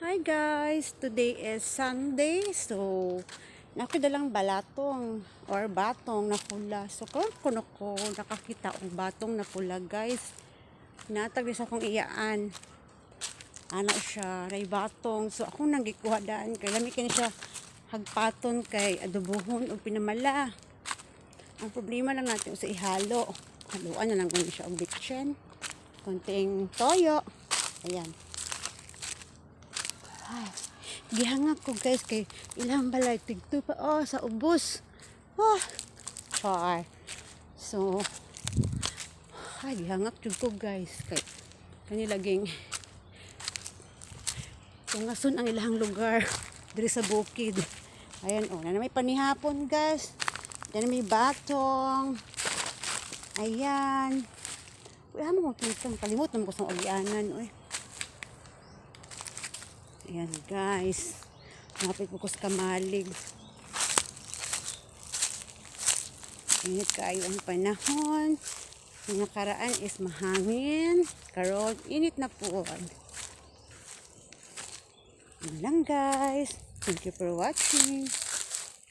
Hi guys! Today is Sunday. So, nakidalang balatong or batong na pula. So, kuno ko nakakita og batong na pula guys. Natag sa akong iyaan. Ana siya, ray batong. So, ako nang gikuha daan. Kaya lami kini siya hagpaton kay adobohon o pinamala. Ang problema lang natin sa ihalo. Haluan na lang kung siya og bitchen. Konting toyo. Ayan. Ay, gihangak ko guys kay ilang balay tigto pa oh sa ubos. Oh. Char. So ay gihangak jud ko guys kay kani laging tungason ang ilang lugar diri sa bukid. Ayan oh, na may panihapon guys. Diyan may batong. Ayan. Uy, mo mo kitang kalimot naman ko sa ulianan. Uy. Ayan guys. Napit ko sa kamalig. Init kayo ang panahon. Yung nakaraan is mahangin. Karon, init na po. Yun lang guys. Thank you for watching.